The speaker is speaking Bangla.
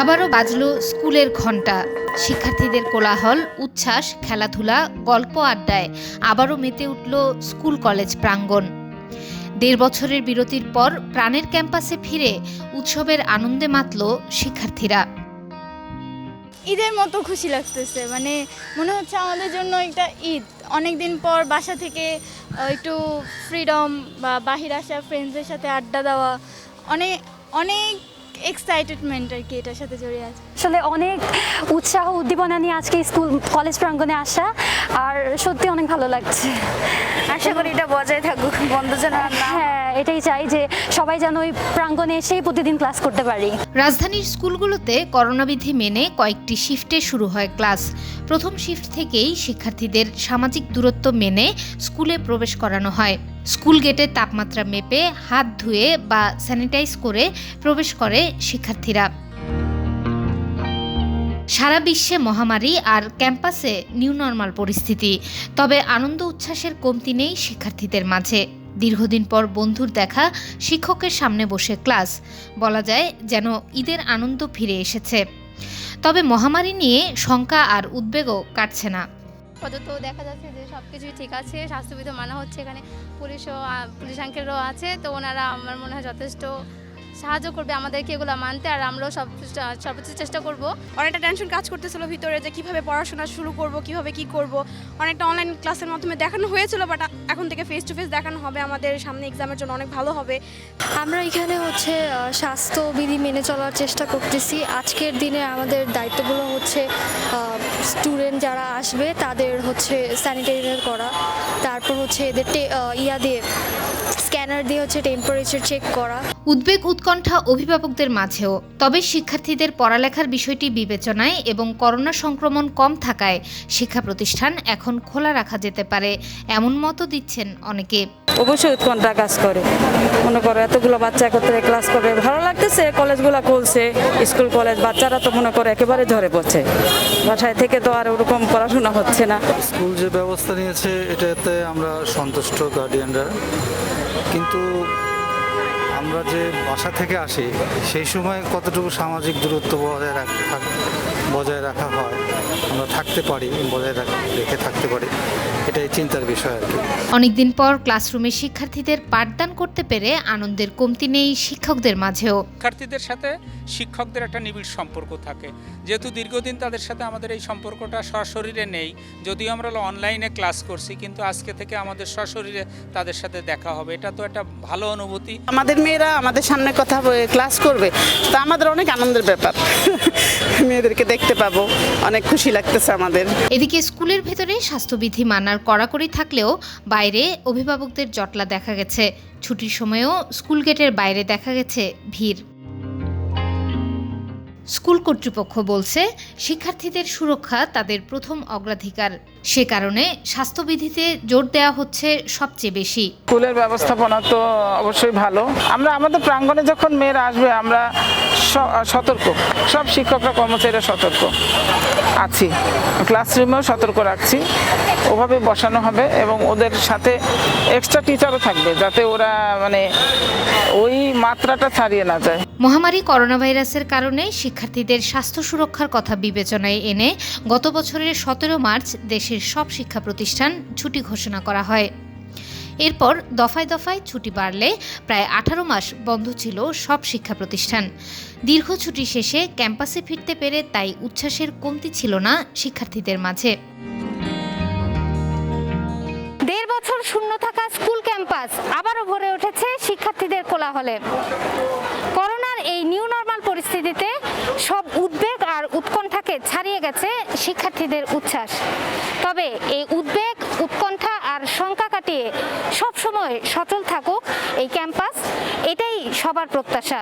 আবারও বাজলো স্কুলের ঘণ্টা। শিক্ষার্থীদের কোলাহল, উচ্ছ্বাস, খেলাধুলা, গল্প আড্ডায় আবারও মেতে উঠল স্কুল কলেজ প্রাঙ্গণ। দেড় বছরের বিরতির পর প্রাণের ক্যাম্পাসে ফিরে উৎসবের আনন্দে মাতল শিক্ষার্থীরা। ঈদের মতো খুশি লাগতেছে মানে মনে হচ্ছে আমাদের জন্য একটা ঈদ। অনেক দিন পর বাসা থেকে একটু ফ্রিডম বা বাহির আসা ফ্রেন্ডসদের সাথে আড্ডা দেওয়া অনেক অনেক এক্সাইটেডমেন্ট আর কি এটার সাথে জড়িয়ে আছে। আসলে অনেক উৎসাহ উদ্দীপনা নিয়ে আজকে স্কুল কলেজ প্রাঙ্গণে আসা আর সত্যি অনেক ভালো লাগছে। আশা করি এটা বজায় থাকুক বন্ধ যেন না হ্যাঁ। এটাই চাই যে সবাই যেন ওই প্রাঙ্গণে এসেই প্রতিদিন ক্লাস করতে পারি। রাজধানীর স্কুলগুলোতে করোনাবিধি মেনে কয়েকটি শিফটে শুরু হয় ক্লাস। প্রথম শিফট থেকেই শিক্ষার্থীদের সামাজিক দূরত্ব মেনে স্কুলে প্রবেশ করানো হয়। স্কুল গেটের তাপমাত্রা মেপে হাত ধুয়ে বা স্যানিটাইজ করে প্রবেশ করে শিক্ষার্থীরা। সারা বিশ্বে মহামারী আর ক্যাম্পাসে নিউ নর্মাল পরিস্থিতি, তবে আনন্দ উচ্ছ্বাসের কমতি নেই শিক্ষার্থীদের মাঝে। দীর্ঘদিন পর বন্ধুর দেখা, শিক্ষকের সামনে বসে ক্লাস, বলা যায় যেন ঈদের আনন্দ ফিরে এসেছে। তবে মহামারী নিয়ে শঙ্কা আর উদ্বেগও কাটছে না। আপাতত দেখা যাচ্ছে যে সব কিছুই ঠিক আছে স্বাস্থ্যবিধি মানা হচ্ছে এখানে। পুলিশও পুলিশ আঙ্কেলরাও আছে তো ওনারা আমার মনে হয় যথেষ্ট সাহায্য করবে আমাদেরকে এগুলো মানতে আর আমরাও সব সর্বোচ্চ চেষ্টা করব। অনেকটা টেনশন কাজ করতেছিল ভিতরে যে কীভাবে পড়াশোনা শুরু করব কীভাবে কি করব। অনেকটা অনলাইন ক্লাসের মাধ্যমে দেখানো হয়েছিল বাট এখন থেকে ফেস টু ফেস দেখানো হবে আমাদের সামনে এক্সামের জন্য অনেক ভালো হবে। আমরা এখানে হচ্ছে স্বাস্থ্যবিধি মেনে চলার চেষ্টা করতেছি। আজকের দিনে আমাদের দায়িত্বগুলো হচ্ছে স্টুডেন্ট যারা আসবে তাদের হচ্ছে স্যানিটাইজার করা তারপর হচ্ছে এদের ইয়া দিয়ে স্ক্যানার দিয়ে হচ্ছে টেম্পারেচার চেক করা। উদ্বেগ উৎকণ্ঠা অভিভাবকদের মাঝেও তবে শিক্ষার্থীদের পড়ালেখার বিষয়টি বিবেচনায় এবং করোনা সংক্রমণ কম থাকায় শিক্ষা প্রতিষ্ঠান এখন খোলা রাখা যেতে পারে এমন মতো দিচ্ছেন অনেকে। অবশ্যই উৎকণ্ঠা কাজ করে। মনে করো এতগুলো বাচ্চা একত্রে ক্লাস করে ভালো লাগতেছে কলেজগুলো খুলছে স্কুল কলেজ বাচ্চারা তো মনে করে একেবারে ঝরে পড়ছে। বাসায় থেকে তো আর ওরকম পড়াশোনা হচ্ছে না। স্কুল যে ব্যবস্থা নিয়েছে এটাতে আমরা সন্তুষ্ট গার্ডিয়ানরা কিন্তু আমরা যে বাসা থেকে আসি সেই সময় কতটুকু সামাজিক দূরত্ব বজায় রাখা বজায় রাখা হয় আমরা থাকতে পারি বজায় রাখ- রেখে থাকতে পারি। এটাই চিন্তার বিষয় আর কি। অনেকদিন পর ক্লাসরুমে শিক্ষার্থীদের পাঠদান করতে পেরে আনন্দের কমতি নেই শিক্ষকদের মাঝেও। শিক্ষার্থীদের সাথে শিক্ষকদের একটা নিবিড় সম্পর্ক থাকে। যেহেতু দীর্ঘদিন তাদের সাথে আমাদের এই সম্পর্কটা সশরীরে নেই যদিও আমরা অনলাইনে ক্লাস করছি কিন্তু আজকে থেকে আমাদের সশরীরে তাদের সাথে দেখা হবে। এটা তো একটা ভালো অনুভূতি। আমাদের মেয়েরা আমাদের সামনে কথা ক্লাস করবে তা আমাদের অনেক আনন্দের ব্যাপার। মেয়েদেরকে দেখতে পাবো। অনেক খুশি লাগতেছে আমাদের। এদিকে স্কুলের ভেতরে স্বাস্থ্যবিধি মানার কড়াকড়ি থাকলেও বাইরে অভিভাবকদের জটলা দেখা গেছে। ছুটির সময়েও স্কুল গেটের বাইরে দেখা গেছে ভিড়। স্কুল কর্তৃপক্ষ বলছে, শিক্ষার্থীদের সুরক্ষা তাদের প্রথম অগ্রাধিকার। সে কারণে স্বাস্থ্যবিধিতে জোর দেওয়া হচ্ছে সবচেয়ে বেশি। স্কুলের ব্যবস্থাপনা তো অবশ্যই ভালো। আমরা, আমাদের প্রাঙ্গণে যখন মেয়েরা আসবে, আমরা সতর্ক। সব শিক্ষকরা, কর্মচারীরা সতর্ক আছি। ক্লাসরুমেও সতর্ক রাখছি। ওভাবে বসানো হবে এবং ওদের সাথে এক্সট্রা টিচারও থাকবে, যাতে ওরা মানে মাত্রাটা ছাড়িয়ে না যায়। মহামারী করোনা ভাইরাসের কারণে শিক্ষার্থীদের স্বাস্থ্য সুরক্ষার কথা বিবেচনায় এনে গত বছরের সতেরো মার্চ দেশের সব শিক্ষা প্রতিষ্ঠান ছুটি ঘোষণা করা হয়। এরপর দফায় দফায় ছুটি বাড়লে প্রায় আঠারো মাস বন্ধ ছিল সব শিক্ষা প্রতিষ্ঠান। দীর্ঘ ছুটি শেষে ক্যাম্পাসে ফিরতে পেরে তাই উচ্ছ্বাসের কমতি ছিল না শিক্ষার্থীদের মাঝে। দেড় বছর শূন্য থাকা স্কুল ক্যাম্পাস আবারও ভরে উঠেছে শিক্ষার্থীদের কোলাহলে। করোনার এই নিউ নর্মাল পরিস্থিতিতে সব উদ্বেগ আর উৎকণ্ঠাকে ছাড়িয়ে গেছে শিক্ষার্থীদের উচ্ছ্বাস। তবে এই উদ্বেগ, উৎকণ্ঠা আর শঙ্কা কাটিয়ে সবসময় সচল থাকুক এই ক্যাম্পাস, এটাই সবার প্রত্যাশা।